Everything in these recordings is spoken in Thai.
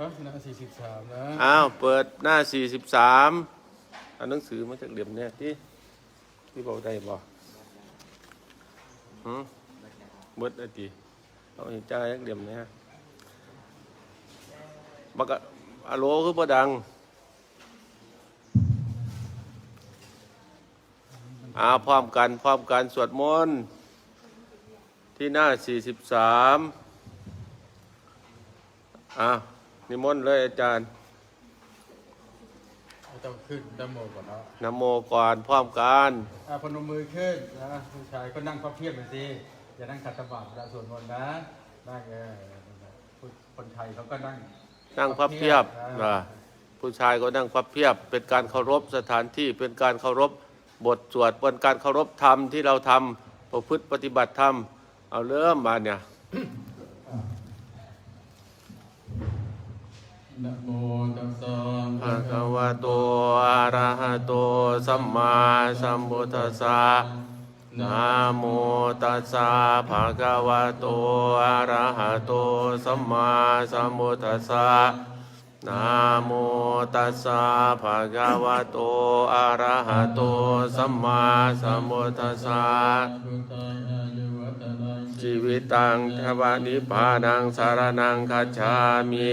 ฮะหน้าสี่สิบสามนะอ้าวเปิดหน้า43เอาหนังสือมาจากเหลี่ยมเนี่ยที่ที่บอกได้บ่หืมเบิดไอ้ตีเอาเห็นใจจากเหลี่ยมเนี่ยบักอะโลคือบ่ดังอ่าพร้อมกันพร้อมกันสวดมนต์ที่หน้า 43อ่า นิมนต์เลยอาจารย์ไม่ต้องขึ้นดัมโมก่อนนะนะโมก่อนพร้อมกันอ่าพนมมือขึ้นนะผู้ชายก็นั่งพับเพียบไปสิอย่านั่งขัดสมาธิเวลาสวดมนต์นะนั่งเออผู้คนไทยเขาก็นั่ง นั่งพับเพียบอ่าอ่าผู้ชายก็นั่งพับเพียบ เป็นการเคารพสถานที่เป็นการเคารพบทสวดเป็นการเคารพธรรมที่เราทำประพฤติปฏิบัติธรรมเอาเริ่มมาเนี่ย นะโมตัสสะภะคะวะโตอะระหะโตสัมมาสัมพุทธัสสะนะโมตัสสะภะคะวะโตอะระหะโตสัมมาสัมพุทธัสสะนะโมตัสสะภะคะวะโตอะระหะโตสัมมาสัมพุทธัสสะพุทธายอายุวัฒนัยชีวิตังทวานิพพานังสารนังคัจฉามิ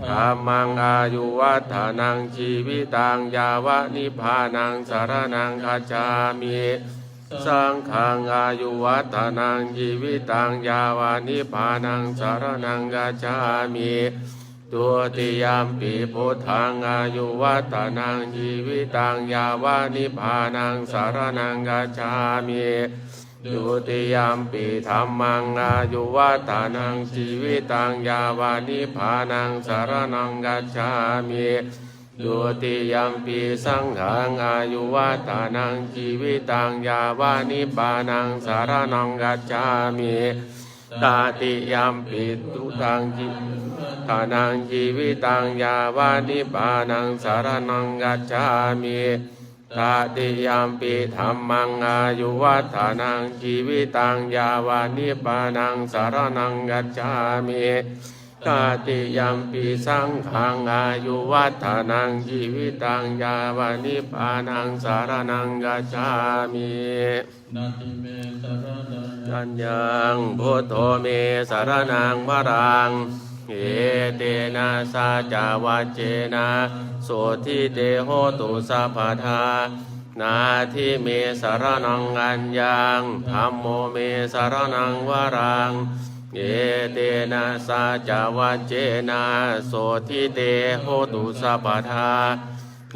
ธรรมังอายุวัฏานังชีวิตังยาวะนิพพานังสารนังคัจามิสังฆังอายุวัฏานังชีวิตังยาวะนิพพานังสารนังคัจามิตุติยามปีพุทธังอายุวัฏานังชีวิตังยาวะนิพพานังสารนังคัจามิ ดุติยามปีธรรมังอายุวัฏานังชีวิตังยาวานิพานังสารนังกัจฉามิดุติยามปีสังฆังอายุวัฏานังชีวิตังยาวานิพานังสารนังกัจฉามิตาติยามปีตุตังจิทานังชีวิตังยาวานิพานังสารนังกัจฉามิ ตาติยามปิธรรมังอายุวัฏานังชีวิตังยาวานิปานังสารนังกัจฉามิตาติยามปิสังฆังอายุวัฏานังชีวิตังยาวานิปานังสารนังกัจฉามินาติเมสารนังยัญญังพุทโธเมสารนังวรัง เอเตนะสาจาวัจเจนะโสทิเตโหตุสัพพทานาทิเมสารนังอัญญังธรรมโมเมสารนังวรัง เอเตนะสาจาวัจเจนะโสทิเตโหตุสัพพทา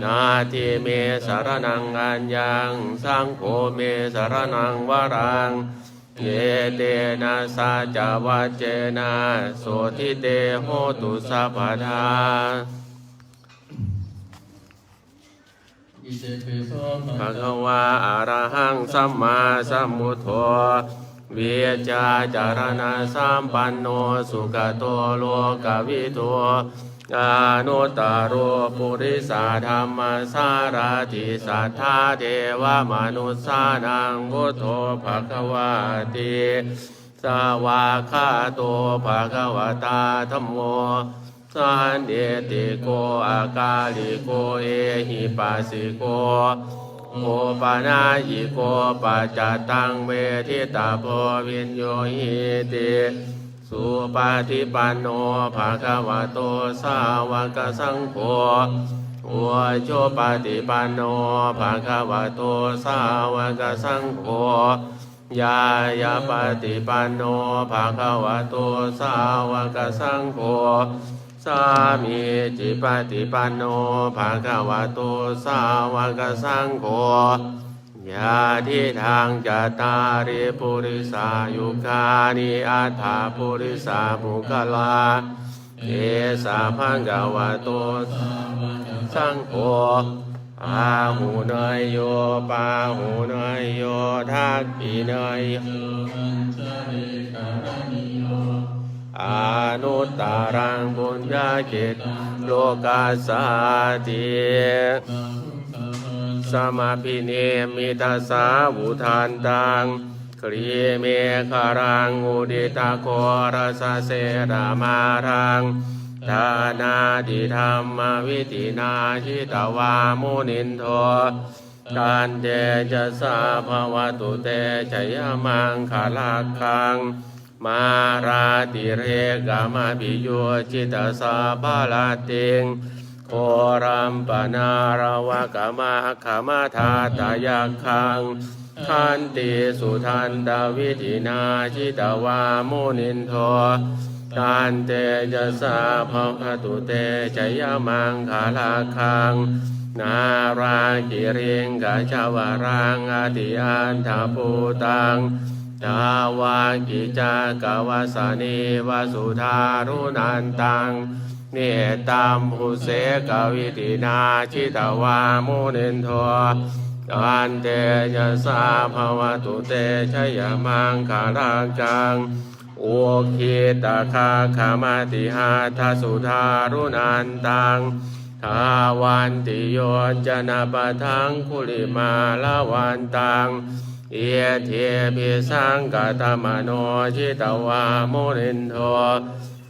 นาทิเมสารนังอัญญังสังโฆเมสารนังวรัง เยเตนะสาจาวัจเจนะโสทิเตโหตุสัพพทาภะคะวาอะระหังสัมมาสัมพุทโธเวียจาจารณะสัมปันโนสุขโตโลกวิโต อานุตตรโรปุริสาธรรมสารติสัทธาเทวมนุสานังพุทโธภควาติสวาคาโตภควตาธัมโมสันเดติโกอากาลิโกเอหิปัสสิโกโอปานายิโกปัจจตังเวทิตาโพวินโยหิติ สุปฏิปันโนภะคะวะโตสาวกสังโฆโอโชปฏิปันโนภะคะวะโตสาวกสังโฆยายาปฏิปันโนภะคะวะโตสาวกสังโฆสามีจิปฏิปันโนภะคะวะโตสาวกสังโฆ ยาทิทางจตาริปุริสายุคานิอัฏฐาปุริสาภุคลาเอสาพังกวะโตสังโฆปาหูเนยโยปาหูเนยโยทักปีเนยโยอัญชลิการณิโยอนุตตารังบุญญาเกตโลกาสาติ สมาพิเนมิตาสาวุทานตังครีเมฆารังอุดิตาโครสเสรามารังทานาดิธรรมวิตินาชิตวามุนินโทการเดจะสาภวตุเตชยมังคาลาคัง มาราติเรกามาปิโยจิตสาบาลาติง โครัมปนารวะกามาขมาทาตายาคังขันติสุทันดาวิธินาชิตวามุนินโทการเตจะสาภวตุเตชยมังคาลาคัง นารากิริงกาชาวรังอาติอันทาภูตังทาวากิจากวาสานีวาสุธารุนันตัง เนตัมหุเสกวิตินาชิตวามุนินโทอันเตยสาภาวตุเตชยมังคารากังโอคิตาคาคามาติหาทาสุธารุนันตังทาวันติโยจนะปะทังคุลิมาลาวันตัง เอเทปิสังกตมโนชิตวามุนินโท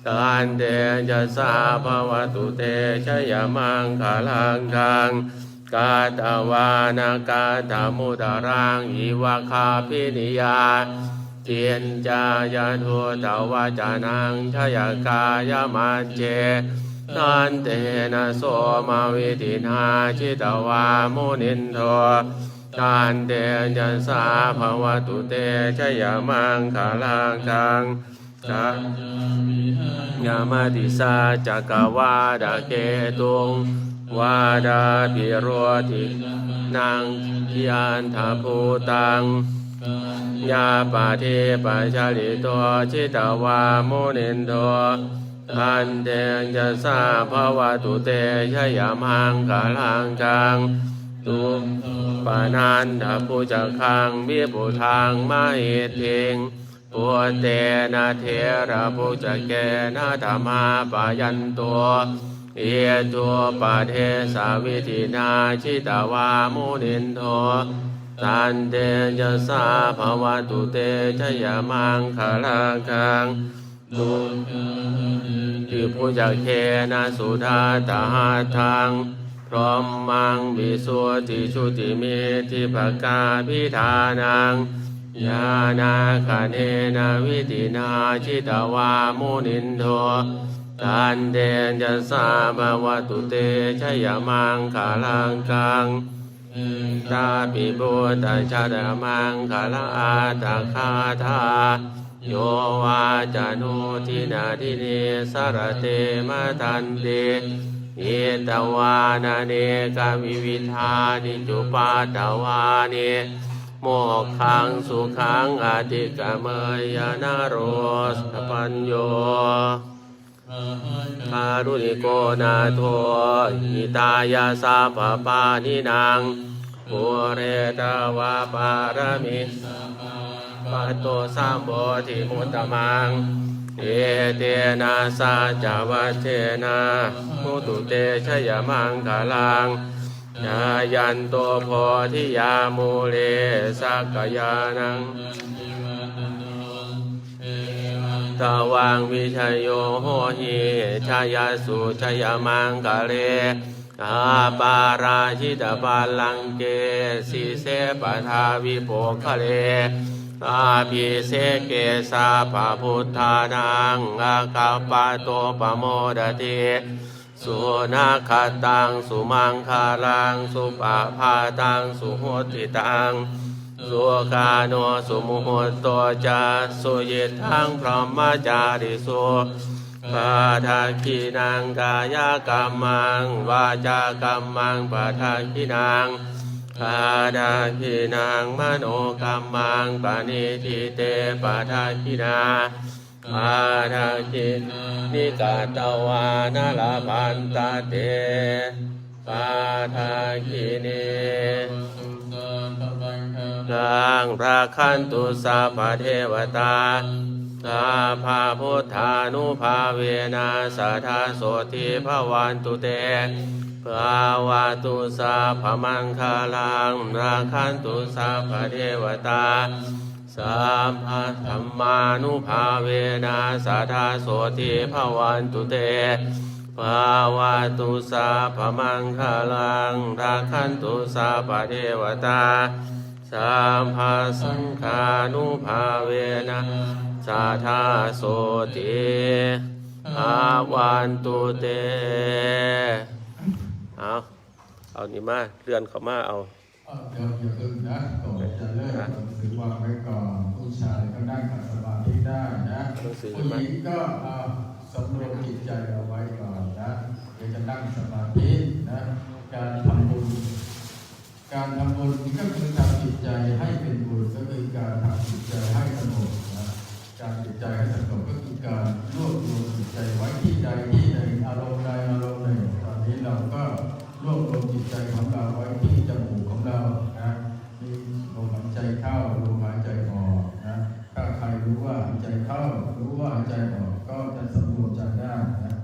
การเดจะสาภวตุเตชยมังคลังคังกาตวานากาตมุตรังอิวะคาพินิยาเทียนจายาทุตวาจานังชยกายมันเจนันเตนะโสมาวิตินาชิตวามุนินโทการเตจัสสาภวตุเตชยมังคลังคัง กัยามาติสาจักวาดาเกตุงวาดาปิโรตินางยันทาภูตังยาปาเทปะชาลิโตชิตวามุนินโททันเตจะสาภาวะตุเตชยามังกาลังกังตุปานันทปุจคังวิปุทางมาเหตเทง ปุเตนะเทระปุจเกนะธรรมาปายันตัวเอตัวปะเทสาวิธินาชิตวามุนินโทตันเตจะสาภวตุเตชยมังคาลาคังตุทิพุจักเคนะสุธาตาหาทังพร้อมมังวิสุทธิชุติเมธิภกาพิธานัง ยานาคเนนาวิตินาชิตวามุนินโทตันเตจะสาภวตุเตชยมังคาลังกังตาปิบุตรชาดามังคาลาอาตาคาทาโยวาจานุทินาทิเนสารเตมาทันเตเอตวานาเนกามิวิธานิจุปาตวาเน โมกขังสุขังอาติกามยานาโรสปัญโยคารุณิโกนาโทหิตายาสาปปานินางปุเรตาวาปารมิปัตโตสามโบธิมุตตมัง เอเตนะสาจาวเทนะมุตุเตชยมังคาลัง ยายันโตโพธิยามูเลสักยานังตวังวิชยโยโหหิชายาสุชยมังกะเลอาปาราชิตปาลังเกสีเสปทาวิโปคะเลอาภิเสเกสาภาพุทธานังอาคาปาโตปโมดติ สุนาคตัง สุมังคาลัง สุปะพาตัง สุโหติตัง สุกาโนสุมุหตโตจาสุยิทังพรหมจาริสุปาทาคีนางกายกรรมัง วาจากรรมังปาทาคีนางปาทาคีนางมโนกรรมังปานิทิเตปาทาคีนา ปาทาคีนิกาตวานาลาพันตาเตปาทาคีเนกังราคันตุสาภเทวตาสาภาพุทธานุภาเวนะสัทธาโสติภวันตุเตภาวะตุสาภมังคาลังราคันตุสาภเทวตา สัมภะธรรมานุภาเวนะสัทธาโสติภวันตุเตภาวะตุสาพมังคลังราคันตุสาปเทวตาสัมภะสังฆานุภาเวนะสัทธาโสติภาวันตุเต เอา เอานี่มาเลื่อนเขามาเอา เดี๋ยวอย่าเพิ่งนะก่อนจะเริ่มหนังสือวางไว้ก่อนผู้ชายก็นั่งขัดสมาธิได้นะหนังสือผู้หญิงก็สำรวมจิตใจเอาไว้ก่อนนะเดี๋ยวจะนั่งสมาธินะการทำบุญ การทำบุญนี่ก็คือทำจิตใจให้เป็นบุญก็คือการทำจิตใจให้สงบนะการจิตใจให้สงบก็คือการรวบรวมจิตใจไว้ที่ใดที่หนึ่งอารมณ์ใดอารมณ์หนึ่งตอนนี้เราก็รวบรวมจิตใจของเราไว้ที่จมูกของเรานะมีลมหายใจเข้าลมหายใจออกนะถ้าใครรู้ว่า หายใจเข้า รู้ว่าหายใจออกก็จะสำรวมใจได้นะ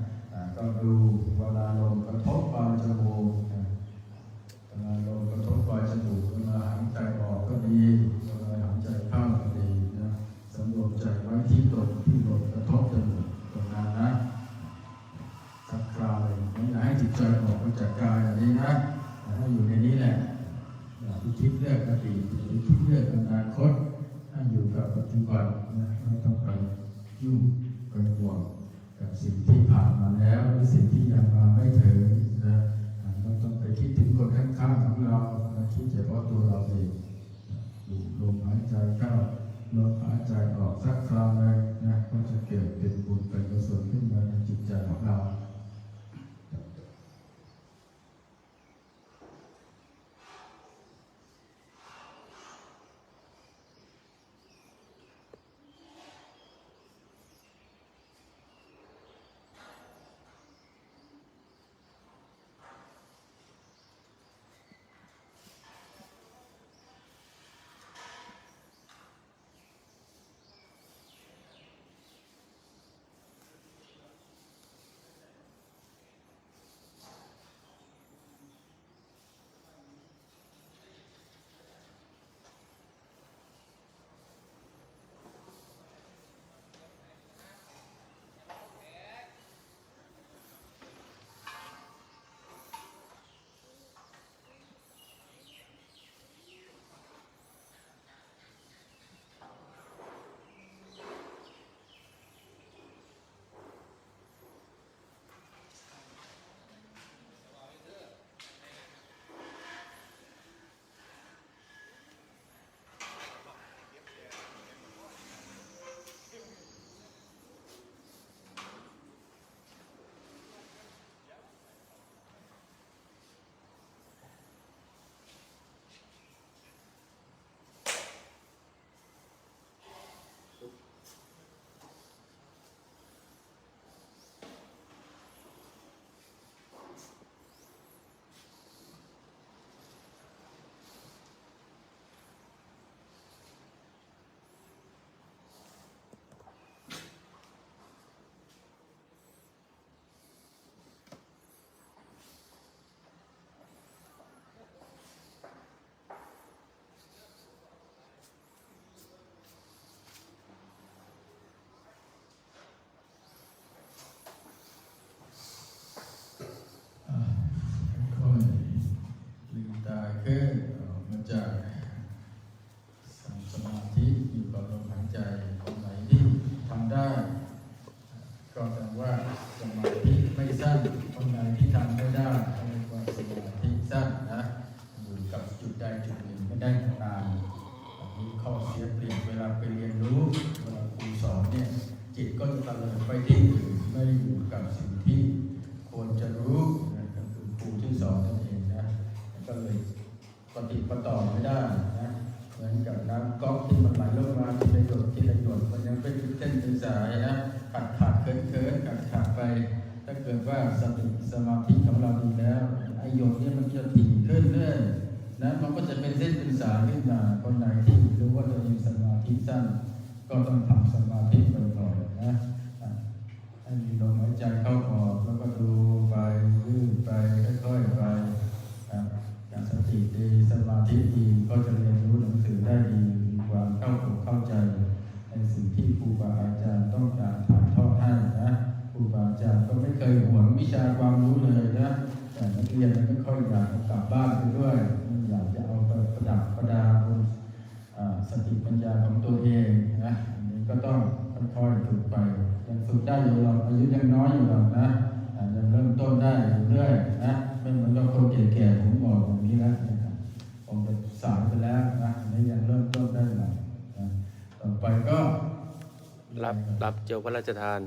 ก็ดูเวลาลมกระทบปลายจมูกเวลาลมกระทบปลายจมูกเวลาหายใจออกก็ดีเวลาหายใจเข้าก็ดีนะสำรวมใจไว้ที่ตรงที่ลมกระทบจมูกตรงนั้นนะสักคราวไม่อยากให้จิตใจออกมาจากกายอันนี้นะให้อยู่ในนี้แหละอย่าไปคิดเรื่องอดีตอย่าไปคิดเรื่องอนาคต ให้อยู่กับปัจจุบันนะไม่ต้องไปยุ่งไปห่วงกับสิ่งที่ผ่านมาแล้วหรือสิ่งที่ยังมาไม่ถึงนะเราต้องไปคิดถึงคนข้างๆของเราคิดเฉพาะตัวเราเองดูลมหายใจเข้าลมหายใจออกสักคราวหนึ่งนะก็จะเกิดเป็นบุญเป็นกุศลขึ้นมาในจิตใจของเรา ร ถ้าเกิดว่าสติสมาธิของเราดีแล้วไอโยนเนี่ยมันจะติดขึ้นเรื่อยนะมันก็จะเป็นเส้นเป็นสายขึ้นมาคนไหนที่รู้ว่าตัวเองสมาธิสั้น ก็ต้องทำสมาธิบ่อยๆนะให้มีลมหายใจเข้าออกแล้วก็ดูไปยืดไปค่อยๆไปอย่างสติดีสมาธิดีก็จะเรียนรู้หนังสือได้ดีมีความเข้าอกเข้าใจในสิ่งที่ครูบาอาจารย์ต้องการทำ ยหวงวิชาความรู้เลยนะแต่นักเรียนไม่ค่อยอยากกลับบ้านไปด้วยอยากจะเอาประดับประดาบนสติปัญญาของตัวเองนะอันนี้ก็ต้องค่อยๆฝึกไปยังฝึกได้อยู่เราอายุยังน้อยอยู่เรานะยังเริ่มต้นได้เรื่อยๆนะไม่เหมือนเราคนแก่ๆผมบอกอย่างนี้นะผมไปสายไปแล้วนะนี่ยังเริ่มต้นได้หน่อยต่อไปก็รับรับเจ้าพระราชทาน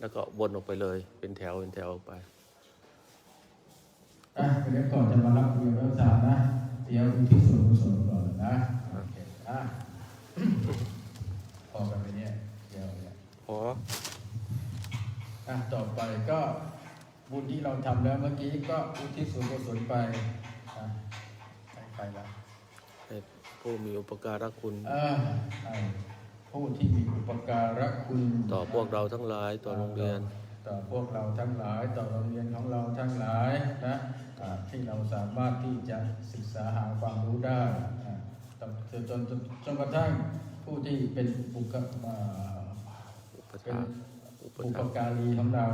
แล้วก็วนออกไปเลย เป็นแถวเป็นแถวออกไปอะเดี๋ยวก่อนจะมารับเรียนรักษานะเดี๋ยวอุทิศส่วนกุศลก่อนนะโอเคอะพอกันไปเนี่ยเดี๋ยวเนี่ยขออะต่อไปก็บุญที่เราทำแล้วเมื่อกี้ก็อุทิศส่วนกุศลไปอะให้ใครละให้ผู้มีอุปการะคุณอ่าให้ ผู้ที่มีอุปการะคุณต่อพวกเราทั้งหลายต่อโรงเรียน ต่อพวกเราทั้งหลายต่อโรงเรียนของเราทั้งหลายนะอ่าที่เราสามารถที่จะศึกษาหาความรู้ได้อ่าต่อจนจนจนจนกระทั่งผู้ที่เป็นบุคอ่าอุปเป็นถากอุปบุถาปการีของเรา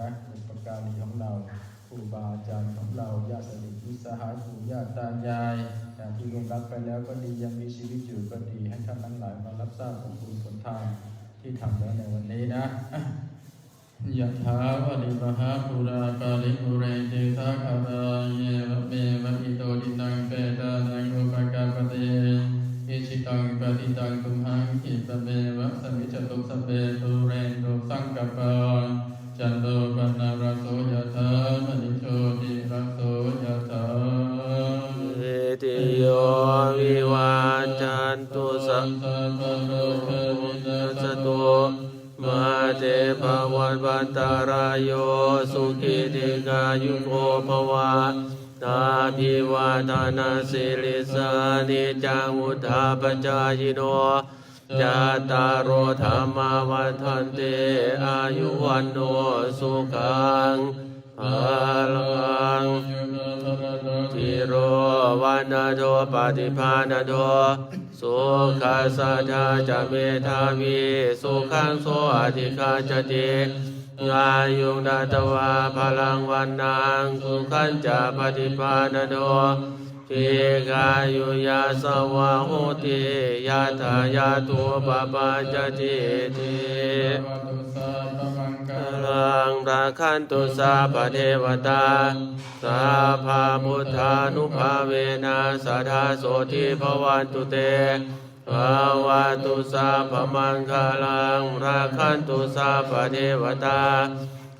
นะบุปการีของเราค รูบาอาจารย์ของเราญาติสนิทมิตรสหายปู่ย่าตายายนะที่ลงรับไปแล้วก็ดียังมีชีวิตอยู่ก็ดีให้ท่านทั้งหลายมารับทราบของบุญผลทานที่ทำแล้วในวันนี้นะยะถาวะริมหาปุราปาริปุเรติสาคาราเยวะเมวะอิโตดินังเปตานังอุปกาปเตอิชิตังปฏิตังตุมหังคิปะเมวะสมิจตุสเปตุเรนตุสังกปา จันโตปนาราโสยะถามณิโชติราโสยะถาเอติโยวิวาจันตุสัพสัพพะโลกวินาสตุตุมาเตภวันวันตารายโยสุขิติกายุโกภวะตาภิวาทนาสิริสานิจังุทาปจายโน จาตารโอธรรมาวันทันเตอายุวันโนสุขังภาลังทิโรวันนาโดปฏิภาณโดสุขัสสะทาจะเมทาวีสุขังโสอธิคาจติอายุงดัตวาพลังวันนางสุขันจะปฏิภาณโด ทิกายุยาสวะโหติยาทายาตุปปาจติติลังราคันตุสาปเทวตาสาภาพุทธานุภาเวนะสัทธาโสทิภวันตุเตภาวะตุสาพมังคลังราคันตุสาปเทวตา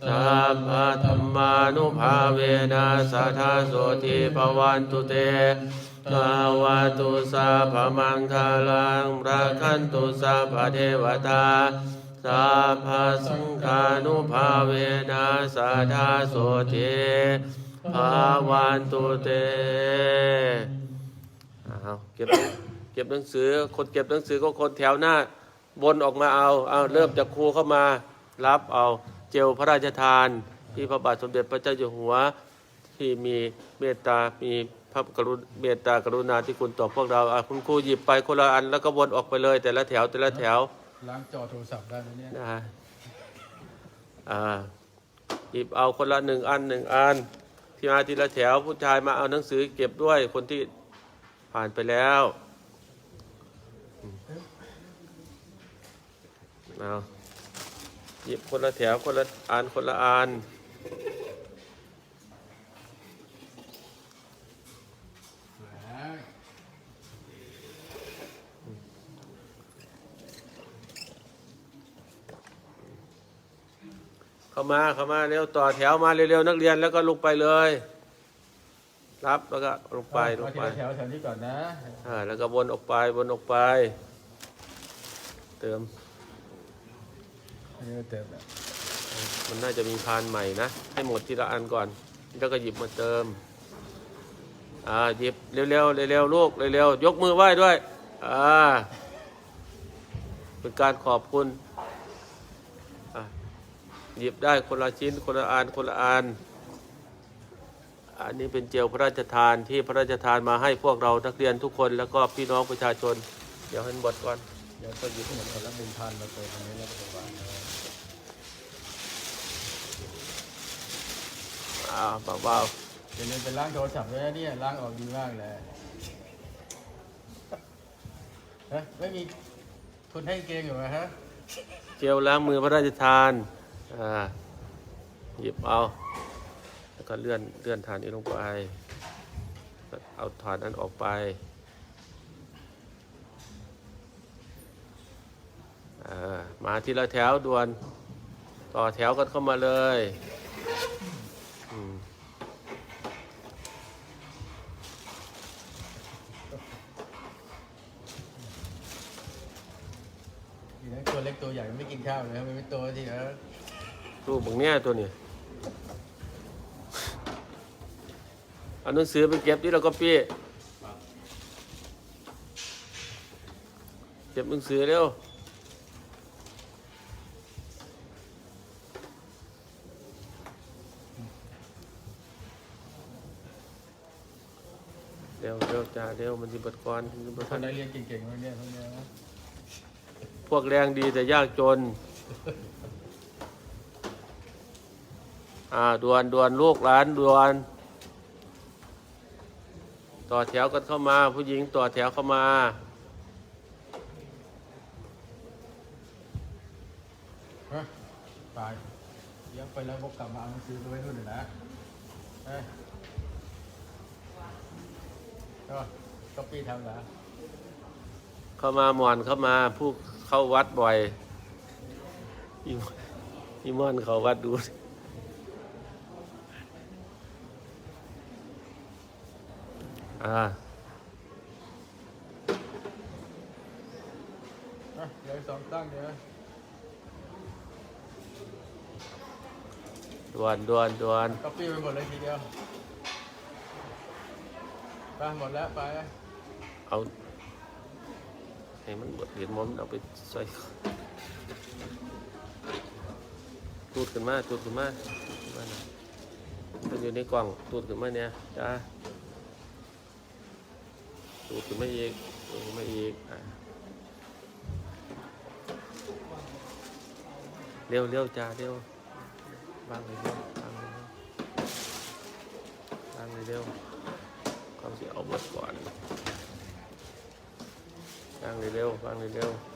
สาภาธรรมานุภาเวนะสัทธาโสทิภวันตุเตภาวะตุสาพมังคาลังราคันตุสาปเทวตาสัพพสังฆานุภาเวนะสัทธาโสติภาวันตุเตเอาเก็บเก็บหนังสือ คนเก็บหนังสือก็คนแถวหน้าบนออกมาเอาเอาเริ่มจากครูเข้ามารับเอา เจลพระราชทาน ที่พระบาทสมเด็จพระเจ้าอยู่หัว ที่มีเมตตา มีพระกรุณเมตตากรุณาที่คุณต่อพวกเราอะคุณครูหยิบไปคนละอันแล้วก็วนออกไปเลย แต่ละแถวแต่ละแถวล้างจอโทรศัพท์ได้ไหมเนี่ยนะฮะอ่าหยิบเอาคนละหนึ่งอันหนึ่งอัน ที่มาทีละแถวผู้ชายมาเอาหนังสือเก็บด้วยคนที่ผ่านไปแล้วเอา หยิบคนละแถวคนละอันคนละอันเข้ามาเข้ามาเร็วต่อแถวมาเร็วๆนักเรียนแล้วก็ลงไปเลย รับแล้วก็ลงไปลงเอาทีไปละแถวแถวนี้ก่อนนะอ่าแล้วก็วนออกไปวนออกไป เติม อันนี้เติมแล้วมันน่าจะมีพานใหม่นะ ให้หมดทีละอันก่อน แล้วก็หยิบมาเติม อ่าหยิบเร็วๆเร็วๆลูกเร็วๆยกมือไหว้ด้วย อ่า เป็นการขอบคุณอะหยิบได้คนละชิ้นคนละอันคนละอัน อันนี้เป็นเจลพระราชทานที่พระราชทานมาให้พวกเรานักเรียนทุกคนแล้วก็พี่น้องประชาชน เดี๋ยวให้หมดก่อน เดี๋ยวก็หยิบหมดคนละหนึ่งพันมาเติมตรงนี้แล้วก็วางเลย อ่าเบาอย่าลืมไปล้างโทรศัพท์ด้วยนะเนี่ยล้างออกดีมากเลยฮะไม่มีโทคุณให้เกงอยู่ไหมฮะเจลล้างมือพระราชทานอ่าหยิบเอา แล้วก็เลื่อนเลื่อนฐานนี้ลงไปก็เอาฐานนั้นออกไปอ่ามาทีละแถวด่วน ต่อแถวกันเข้ามาเลย ตัวเล็กตัวใหญ่มันไม่กินข้าวเลยมันไม่โตทีนะรูปบางเนี้ยตัวนี้เอาหนังสือไปเก็บที่เราก็ปี้เก็บหนังสือเร็วเร็วเร็วจ้าเร็วมันสิเบิดก่อนมันสิเบิดคทันนได้เรียนเก่งๆพวกเนี้ยพวกเนี้ยนะพ วกแรงดีแต่ยากจน อ่าดวนดวนลูกหลานดวน ต่อแถวกันเข้ามา ผู้หญิงต่อแถวเข้ามา ฮะตายเดี๋ยวไปแล้วพกกลับมาเอาหนังสือไปไว้นู่นเลยนะเฮ้ยก็ก็ปีทำเหรอ เข้ามาหมอนเข้ามาผู้ เข้าวัดบ่อยอีมอนอีมอนเขาวัดดู อ่าอะเดี๋ยวสองตั้งเดี๋ยวดวนดวนดวนก็ปีไปหมดเลยทีเดียวไปหมดแล้วไป เอา ให้มันบดเหรียญมอมนเอาไปใส่ตูดขึ้นมาตูดขึ้นมามาหน่อยมันอยู่ในกล่องตูดขึ้นมาเนี่ยจ้าตูดขึ้นมาอีกตูดขึ้นมาอีกอะเร็วเร็วจ้าเร็วบางเลยเร็วบางเลยเร็วางเลยเร็วเขาจะเอาบทก่อน ฟังเร็วๆฟังเร็วๆ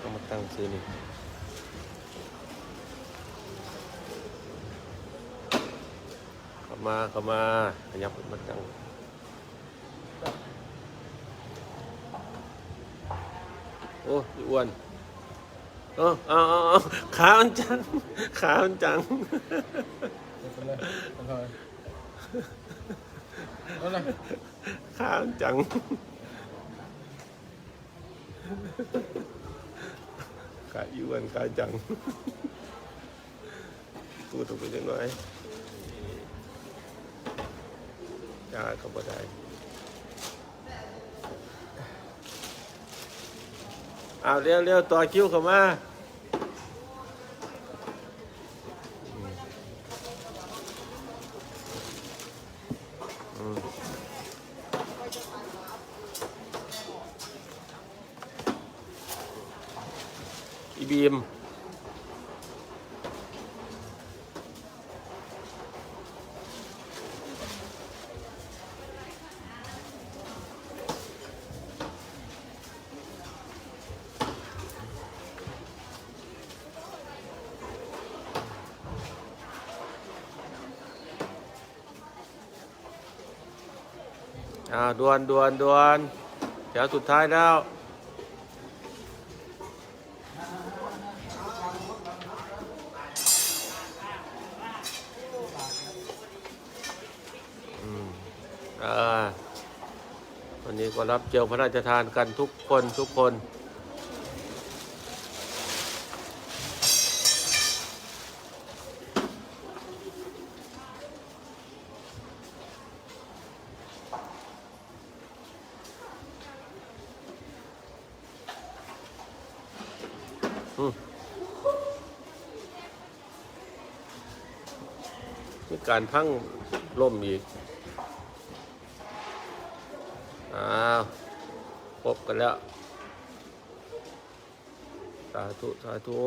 เอามาตั้ง ซื้อนี่เข้ามาเข้ามาขยับมาตั้งโอ้ยอ้วนเออเอาเอาเอาขามันจังขามันจังเดี๋ยวไปเลยไปเลยนั่นแหละขามันจัง กาอ้วนกาจังพูดถูกไปจังหน่อยยาก็บ่ได้เอาเร็วเร็วต่อคิวเข้ามาอืมอีบีม อ่าดวนดวนดวนแถวสุดท้ายแล้วอืมอ่าวันนี้ก็รับเจียวพระราชทานกันทุกคนทุกคน การพังล่มอีก อ้าวพบกันแล้ว สาธุ สาธุ